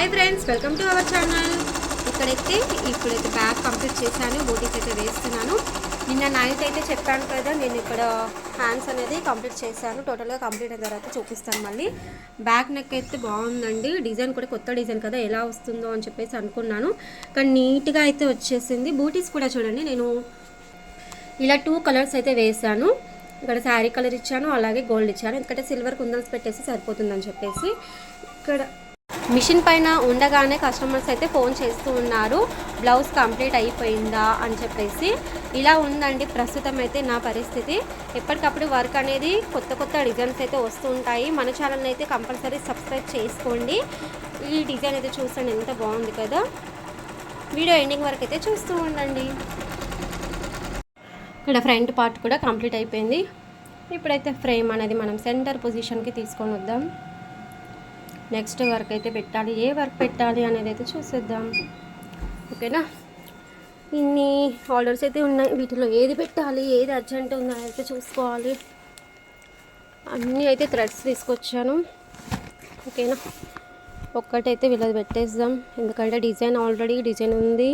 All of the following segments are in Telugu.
Hi friends welcome to our channel ఇక్కడైతే ఇప్పుడైతే బ్యాగ్ కంప్లీట్ చేశాను బూటీస్ అయితే వేస్తున్నాను. నిన్న నైట్ అయితే చెప్పాను కదా నేను ఇక్కడ హ్యాండ్స్ అనేది కంప్లీట్ చేశాను. టోటల్గా కంప్లీట్ అయిన తర్వాత చూపిస్తాను మళ్ళీ. బ్యాక్ నెక్ అయితే బాగుందండి. డిజైన్ కూడా కొత్త డిజైన్ కదా ఎలా వస్తుందో అని చెప్పేసి అనుకున్నాను. కానీ నీట్గా అయితే వచ్చేసింది. బూటీస్ కూడా చూడండి నేను ఇలా టూ కలర్స్ అయితే వేసాను ఇక్కడ శారీ కలర్ ఇచ్చాను అలాగే గోల్డ్ ఇచ్చాను. ఎందుకంటే సిల్వర్ కుందన్స్ పెట్టేసి సరిపోతుందని చెప్పేసి. ఇక్కడ మిషన్ పైన ఉండగానే కస్టమర్స్ అయితే ఫోన్ చేస్తూ ఉన్నారు. బ్లౌజ్ కంప్లీట్ అయిపోయిందా అని చెప్పేసి. ఇలా ఉందండి. ప్రస్తుతం అయితే నా పరిస్థితి. ఎప్పటికప్పుడు వర్క్ అనేది కొత్త కొత్త డిజైన్స్ అయితే వస్తూ ఉంటాయి. మన ఛానల్ అయితే కంపల్సరీ సబ్స్క్రైబ్ చేసుకోండి. ఈ డిజైన్ అయితే చూస్తాను ఎంత బాగుంది కదా. వీడియో ఎండింగ్ వరకు అయితే చూస్తూ ఉండండి. ఇక్కడ ఫ్రంట్ పార్ట్ కూడా కంప్లీట్ అయిపోయింది. ఇప్పుడైతే ఫ్రేమ్ అనేది మనం సెంటర్ పొజిషన్కి తీసుకొని వద్దాం. నెక్స్ట్ వర్క్ అయితే పెట్టాలి. ఏ వర్క్ పెట్టాలి అనేది అయితే చూసేద్దాం. ఓకేనా? ఇన్ని ఆర్డర్స్ అయితే ఉన్నాయి. వీటిలో ఏది పెట్టాలి? ఏది అర్జెంట్ ఉందో అయితే చూసుకోవాలి. అన్నీ అయితే థ్రెడ్స్ తీసుకొచ్చాను. ఓకేనా? ఒక్కటైతే వీళ్ళది పెట్టేద్దాం. ఎందుకంటే డిజైన్ ఆల్రెడీ డిజైన్ ఉంది.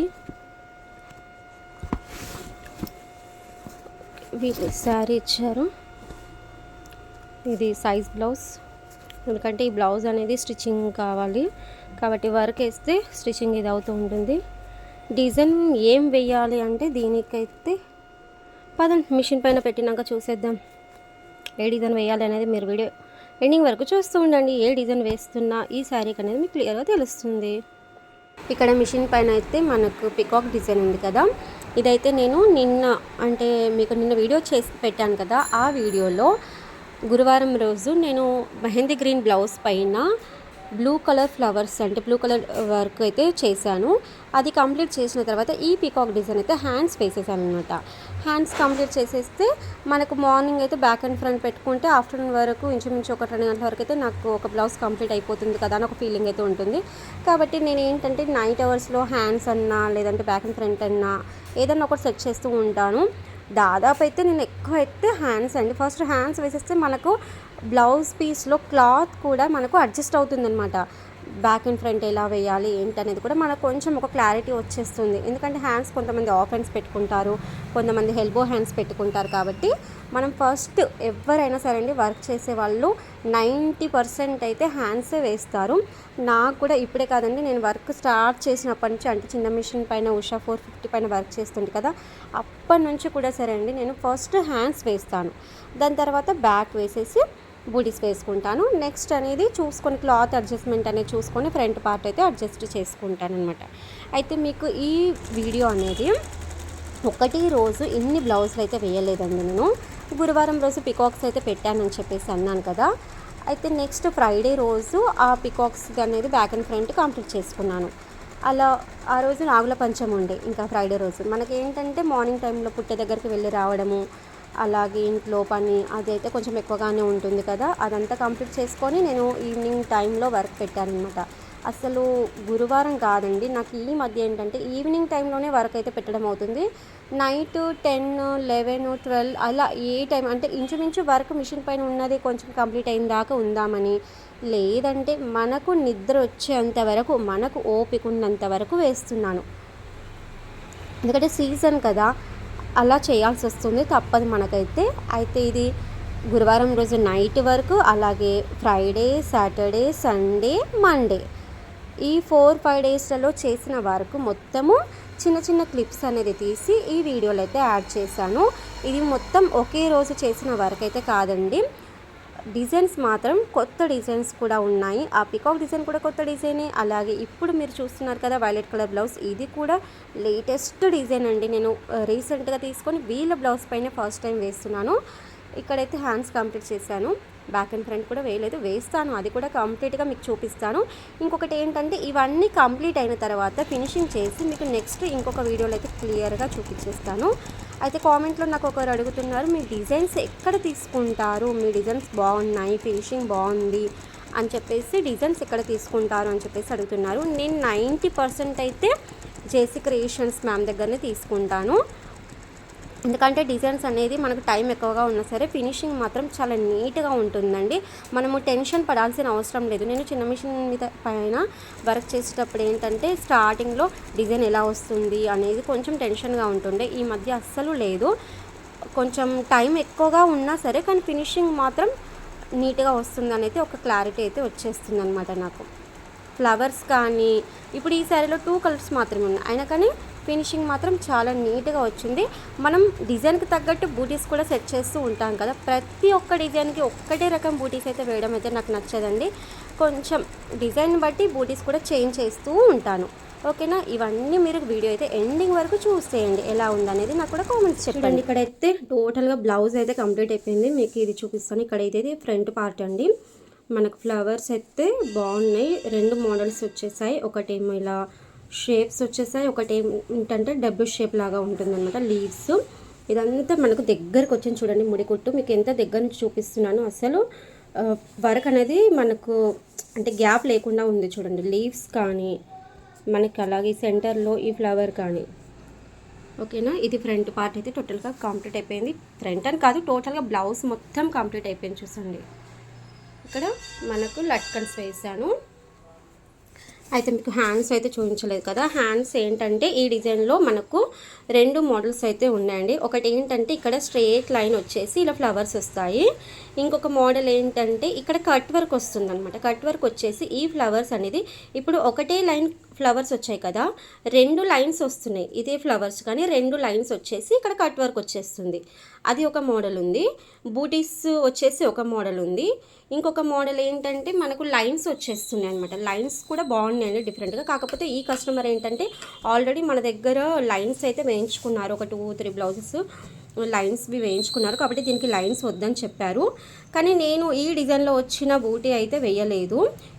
వీళ్ళు శారీ ఇచ్చారు. ఇది సైజ్ బ్లౌజ్. ఎందుకంటే ఈ బ్లౌజ్ అనేది స్టిచ్చింగ్ కావాలి కాబట్టి వర్క్ వేస్తే స్టిచ్చింగ్ ఇది అవుతూ ఉంటుంది. డిజైన్ ఏం వేయాలి అంటే దీనికైతే పదండి మిషన్ పైన పెట్టినాక చూసేద్దాం. ఏ డిజైన్ వేయాలి అనేది మీరు వీడియో ఎండింగ్ వరకు చూస్తూ ఉండండి. ఏ డిజైన్ వేస్తున్నా ఈ శారీకి అనేది మీకు క్లియర్గా తెలుస్తుంది. ఇక్కడ మిషన్ పైన అయితే మనకు పికాక్ డిజైన్ ఉంది కదా. ఇదైతే నేను నిన్న అంటే మీకు నిన్న వీడియో చేసి పెట్టాను కదా. ఆ వీడియోలో గురువారం రోజు నేను మెహందీ గ్రీన్ బ్లౌజ్ పైన బ్లూ కలర్ ఫ్లవర్స్ అంటే బ్లూ కలర్ వర్క్ అయితే చేశాను. అది కంప్లీట్ చేసిన తర్వాత ఈ పీకాక్ డిజైన్ అయితే హ్యాండ్స్ వేసేసాను అనమాట హ్యాండ్స్ కంప్లీట్ చేసేస్తే మనకు మార్నింగ్ అయితే బ్యాక్ అండ్ ఫ్రంట్ పెట్టుకుంటే ఆఫ్టర్నూన్ వరకు ఇంచుమించు ఒక రెండు గంటల వరకు అయితే నాకు ఒక బ్లౌజ్ కంప్లీట్ అయిపోతుంది కదా అని ఒక ఫీలింగ్ అయితే ఉంటుంది. కాబట్టి నేను ఏంటంటే నైట్ అవర్స్లో హ్యాండ్స్ అన్నా లేదంటే బ్యాక్ అండ్ ఫ్రంట్ అన్నా ఏదన్నా ఒకటి సెట్ చేస్తూ ఉంటాను. దాదాపు అయితే నేను ఎక్కువ అయితే హ్యాండ్స్ అండి. ఫస్ట్ హ్యాండ్స్ వేసేస్తే మనకు బ్లౌజ్ పీస్లో క్లాత్ కూడా మనకు అడ్జస్ట్ అవుతుందన్నమాట. బ్యాక్ అండ్ ఫ్రంట్ ఎలా వేయాలి ఏంటి అనేది కూడా మనకు కొంచెం ఒక క్లారిటీ వచ్చేస్తుంది. ఎందుకంటే హ్యాండ్స్ కొంతమంది ఆఫ్ హ్యాండ్స్ పెట్టుకుంటారు కొంతమంది హెల్బో హ్యాండ్స్ పెట్టుకుంటారు కాబట్టి మనం ఫస్ట్ ఎవరైనా సరే అండి వర్క్ చేసే వాళ్ళు నైంటీ పర్సెంట్ అయితే హ్యాండ్సే వేస్తారు. నాకు కూడా ఇప్పుడే కాదండి నేను వర్క్ స్టార్ట్ చేసినప్పటి నుంచి అంటే చిన్న మిషన్ పైన ఉషా ఫోర్ ఫిఫ్టీ పైన వర్క్ చేస్తుంది కదా అప్పటి నుంచి కూడా సరే అండి నేను ఫస్ట్ హ్యాండ్స్ వేస్తాను. దాని తర్వాత బ్యాక్ వేసేసి బూటీస్ వేసుకుంటాను. నెక్స్ట్ అనేది చూసుకొని క్లాత్ అడ్జస్ట్మెంట్ అనేది చూసుకొని ఫ్రంట్ పార్ట్ అయితే అడ్జస్ట్ చేసుకుంటాను అనమాట అయితే మీకు ఈ వీడియో అనేది ఒకటి రోజు ఇన్ని బ్లౌజులు అయితే వేయలేదండి నేను. గురువారం రోజు పికాక్స్ అయితే పెట్టానని చెప్పేసి అన్నాను కదా. అయితే నెక్స్ట్ ఫ్రైడే రోజు ఆ పికాక్స్ అనేది బ్యాక్ అండ్ ఫ్రంట్ కంప్లీట్ చేసుకున్నాను. అలా ఆ రోజు నాగుల పంచం ఉండే ఇంకా ఫ్రైడే రోజు. మనకి ఏంటంటే మార్నింగ్ టైంలో పుట్ట దగ్గరికి వెళ్ళి రావడము అలాగే ఇంట్లో పని అదైతే కొంచెం ఎక్కువగానే ఉంటుంది కదా. అదంతా కంప్లీట్ చేసుకొని నేను ఈవినింగ్ టైంలో వర్క్ పెట్టాను అనమాట అసలు గురువారం కాదండి. నాకు ఈ మధ్య ఏంటంటే ఈవినింగ్ టైంలోనే వర్క్ అయితే పెట్టడం అవుతుంది. నైట్ టెన్ లెవెన్ ట్వెల్వ్ అలా ఏ టైం అంటే ఇంచుమించు వర్క్ మిషన్ పైన ఉన్నది కొంచెం కంప్లీట్ అయిన దాకా ఉందామని. లేదంటే మనకు నిద్ర వచ్చేంత వరకు మనకు ఓపిక ఉన్నంత వరకు వేస్తున్నాను. ఎందుకంటే సీజన్ కదా. అలా చేయాల్సి వస్తుంది తప్పదు మనకైతే. అయితే ఇది గురువారం రోజు నైట్ వరకు అలాగే ఫ్రైడే సాటర్డే సండే మండే. ఈ ఫోర్ ఫైవ్ డేస్లలో చేసిన వరకు మొత్తము చిన్న చిన్న క్లిప్స్ అనేది తీసి ఈ వీడియోలో అయితే యాడ్ చేశాను. ఇది మొత్తం ఒకే రోజు చేసిన వరకు అయితే కాదండి. డిజైన్స్ మాత్రం కొత్త డిజైన్స్ కూడా ఉన్నాయి. ఆ పికాక్ డిజైన్ కూడా కొత్త డిజైనే. అలాగే ఇప్పుడు మీరు చూస్తున్నారు కదా వైలెట్ కలర్ బ్లౌజ్ ఇది కూడా లేటెస్ట్ డిజైన్ అండి. నేను రీసెంట్గా తీసుకొని వీళ్ళ బ్లౌజ్ పైన ఫస్ట్ టైం వేస్తున్నాను. ఇక్కడైతే హ్యాండ్స్ కంప్లీట్ చేశాను. బ్యాక్ అండ్ ఫ్రంట్ కూడా వేయలేదు. వేస్తాను. అది కూడా కంప్లీట్గా మీకు చూపిస్తాను. ఇంకొకటి ఏంటంటే ఇవన్నీ కంప్లీట్ అయిన తర్వాత ఫినిషింగ్ చేసి మీకు నెక్స్ట్ ఇంకొక వీడియోలో అయితే క్లియర్గా చూపించేస్తాను. అయితే కామెంట్లో నాకు ఒకరు అడుగుతున్నారు మీ డిజైన్స్ ఎక్కడ తీసుకుంటారు? మీ డిజైన్స్ బాగున్నాయి ఫినిషింగ్ బాగుంది అని చెప్పేసి డిజైన్స్ ఎక్కడ తీసుకుంటారు అని చెప్పేసి అడుగుతున్నారు. నేను నైంటీ పర్సెంట్ అయితే జేసీ క్రియేషన్స్ మ్యామ్ దగ్గరనే తీసుకుంటాను. ఎందుకంటే డిజైన్స్ అనేది మనకు టైం ఎక్కువగా ఉన్నా సరే ఫినిషింగ్ మాత్రం చాలా నీట్గా ఉంటుందండి. మనము టెన్షన్ పడాల్సిన అవసరం లేదు. నేను చిన్న మిషన్ మీద పైన వర్క్ చేసేటప్పుడు ఏంటంటే స్టార్టింగ్లో డిజైన్ ఎలా వస్తుంది అనేది కొంచెం టెన్షన్గా ఉంటుండే. ఈ మధ్య అస్సలు లేదు. కొంచెం టైం ఎక్కువగా ఉన్నా సరే కానీ ఫినిషింగ్ మాత్రం నీట్గా వస్తుంది అనేది ఒక క్లారిటీ అయితే వచ్చేస్తుంది అనమాట నాకు. ఫ్లవర్స్ కానీ ఇప్పుడు ఈ శారీలో టూ కలర్స్ మాత్రమే ఉన్నాయి. అయినా కానీ ఫినిషింగ్ మాత్రం చాలా నీట్గా వచ్చింది. మనం డిజైన్కి తగ్గట్టు బూటీస్ కూడా సెట్ చేస్తూ ఉంటాం కదా. ప్రతి ఒక్క డిజైన్కి ఒక్కటే రకం బూటీస్ అయితే వేయడం అయితే నాకు నచ్చదండి. కొంచెం డిజైన్ బట్టి బూటీస్ కూడా చేంజ్ చేస్తూ ఉంటాను. ఓకేనా? ఇవన్నీ మీరు వీడియో అయితే ఎండింగ్ వరకు చూసేయండి ఎలా ఉందనేది నాకు కూడా కామెంట్స్ చెప్పండి. ఇక్కడైతే టోటల్గా బ్లౌజ్ అయితే కంప్లీట్ అయిపోయింది. మీకు ఇది చూపిస్తాను. ఇక్కడైతే ఇది ఫ్రంట్ పార్ట్ అండి. మనకు ఫ్లవర్స్ అయితే బాగున్నాయి. రెండు మోడల్స్ వచ్చేసాయి. ఒకటేమో ఇలా షేప్స్ వచ్చేసాయి. ఒకటి ఏంటంటే డబ్ల్యూ షేప్ లాగా ఉంటుందన్నమాట లీవ్స్. ఇదంతా మనకు దగ్గరకు వచ్చింది చూడండి ముడికుట్టు మీకు ఎంత దగ్గర నుంచి చూపిస్తున్నాను అసలు వర్క్ అనేది మనకు అంటే గ్యాప్ లేకుండా ఉంది చూడండి. లీవ్స్ కానీ మనకి అలాగే సెంటర్లో ఈ ఫ్లవర్ కానీ. ఓకేనా? ఇది ఫ్రంట్ పార్ట్ అయితే టోటల్గా కంప్లీట్ అయిపోయింది. ఫ్రంట్ అని కాదు టోటల్గా బ్లౌజ్ మొత్తం కంప్లీట్ అయిపోయింది చూసండి. ఇక్కడ మనకు లట్కన్స్ వేసాను అయితే మీకు హ్యాండ్స్ అయితే చూపించలేదు కదా. హ్యాండ్స్ ఏంటంటే ఈ డిజైన్లో మనకు రెండు మోడల్స్ అయితే ఉన్నాయండి. ఒకటి ఏంటంటే ఇక్కడ స్ట్రేట్ లైన్ వచ్చేసి ఇలా ఫ్లవర్స్ వస్తాయి. ఇంకొక మోడల్ ఏంటంటే ఇక్కడ కట్ వర్క్ వస్తుంది అనమాట కట్ వర్క్ వచ్చేసి ఈ ఫ్లవర్స్ అనేది ఇప్పుడు ఒకటే లైన్ ఫ్లవర్స్ వచ్చాయి కదా రెండు లైన్స్ వస్తున్నాయి ఇదే ఫ్లవర్స్ కానీ రెండు లైన్స్ వచ్చేసి ఇక్కడ కట్ వర్క్ వచ్చేస్తుంది. అది ఒక మోడల్ ఉంది. బూటీస్ వచ్చేసి ఒక మోడల్ ఉంది. ఇంకొక మోడల్ ఏంటంటే మనకు లైన్స్ వచ్చేస్తున్నాయి అనమాట లైన్స్ కూడా బాగున్నాయండి డిఫరెంట్గా కాకపోతే ఈ కస్టమర్ ఏంటంటే ఆల్రెడీ మన దగ్గర లైన్స్ అయితే వేయించుకున్నారు. ఒక టూ త్రీ బ్లౌజెస్ లైన్స్వి వేయించుకున్నారు. కాబట్టి దీనికి లైన్స్ వద్దని చెప్పారు. కానీ నేను ఈ డిజైన్లో వచ్చిన బూటీ అయితే వేయలేదు.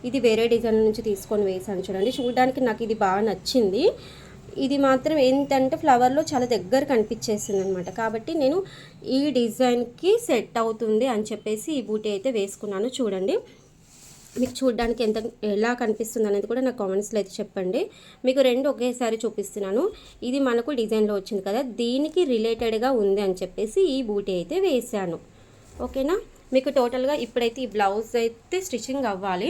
ఇది వేరే డిజైన్ నుంచి తీసుకొని వేసాను చూడండి. చూడడానికి నాకు ఇది బాగా నచ్చింది. ఇది మాత్రం ఏంటంటే ఫ్లవర్లో చాలా దగ్గర కనిపించేసింది అనమాట కాబట్టి నేను ఈ డిజైన్కి సెట్ అవుతుంది అని చెప్పేసి ఈ బూటీ అయితే వేసుకున్నాను చూడండి. మీకు చూడడానికి ఎంత ఎలా కనిపిస్తుంది అనేది కూడా నాకు కామెంట్స్లో అయితే చెప్పండి. మీకు రెండు ఒకేసారి చూపిస్తున్నాను. ఇది మనకు డిజైన్లో వచ్చింది కదా దీనికి రిలేటెడ్గా ఉంది అని చెప్పేసి ఈ బూటీ అయితే వేసాను ఓకేనా? మీకు టోటల్గా ఇప్పుడైతే ఈ బ్లౌజ్ అయితే స్టిచ్చింగ్ అవ్వాలి.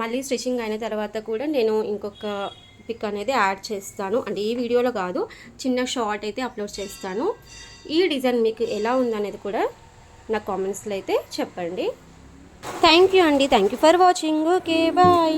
మళ్ళీ స్టిచ్చింగ్ అయిన తర్వాత కూడా నేను ఇంకొక పిక్ అనేది యాడ్ చేస్తాను. అంటే ఈ వీడియోలో కాదు చిన్న షార్ట్ అయితే అప్లోడ్ చేస్తాను. ఈ డిజైన్ మీకు ఎలా ఉందనేది కూడా నా కామెంట్స్లో అయితే చెప్పండి. థ్యాంక్ యూ అండి thank you for watching okay bye